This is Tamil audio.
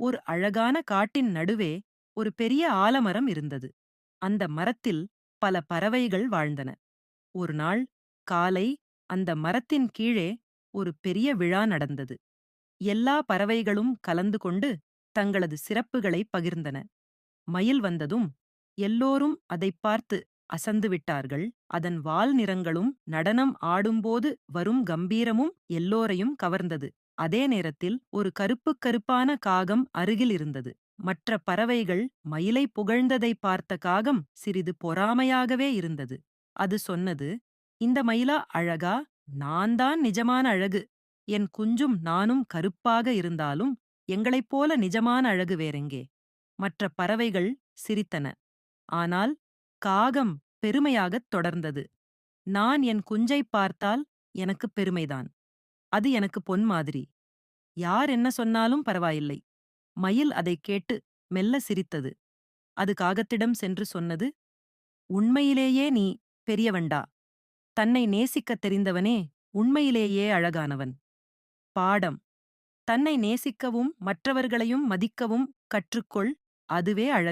ஒரு அழகான காட்டின் நடுவே ஒரு பெரிய ஆலமரம் இருந்தது. அந்த மரத்தில் பல பறவைகள் வாழ்ந்தன. ஒரு நாள் காலை அந்த மரத்தின் கீழே ஒரு பெரிய விழா நடந்தது. எல்லா பறவைகளும் கலந்து கொண்டு தங்களது சிறப்புகளை பகிர்ந்தன. மயில் வந்ததும் எல்லோரும் அதைப் பார்த்து அசந்து விட்டார்கள். அதன் வால் நிறங்களும் நடனம் ஆடும்போது வரும் கம்பீரமும் எல்லோரையும் கவர்ந்தது. அதே நேரத்தில் ஒரு கருப்பு கருப்பான காகம் அருகில் இருந்தது. மற்ற பறவைகள் மயிலை புகழ்ந்ததை பார்த்த காகம் சிறிது பொறாமையாகவே இருந்தது. அது சொன்னது இந்த மயிலா அழகா? நான் தான் நிஜமான அழகு. என் குஞ்சும் நானும் கருப்பாக இருந்தாலும் எங்களைப் போல நிஜமான அழகு வேறெங்கே? மற்ற பறவைகள் சிரித்தன. ஆனால் காகம் பெருமையாகத் தொடர்ந்தது. நான் என் குஞ்சைப் பார்த்தால் எனக்கு பெருமைதான். அது எனக்கு பொன் மாதிரி. யார் என்ன சொன்னாலும் பரவாயில்லை. மயில் அதைக் கேட்டு மெல்ல சிரித்தது. அது காகத்திடம் சென்று சொன்னது உண்மையிலேயே நீ பெரியவண்டா தன்னை நேசிக்கத் தெரிந்தவனே உண்மையிலேயே அழகானவன். பாடம். தன்னை நேசிக்கவும் மற்றவர்களையும் மதிக்கவும் கற்றுக்கொள் அதுவே அழகு.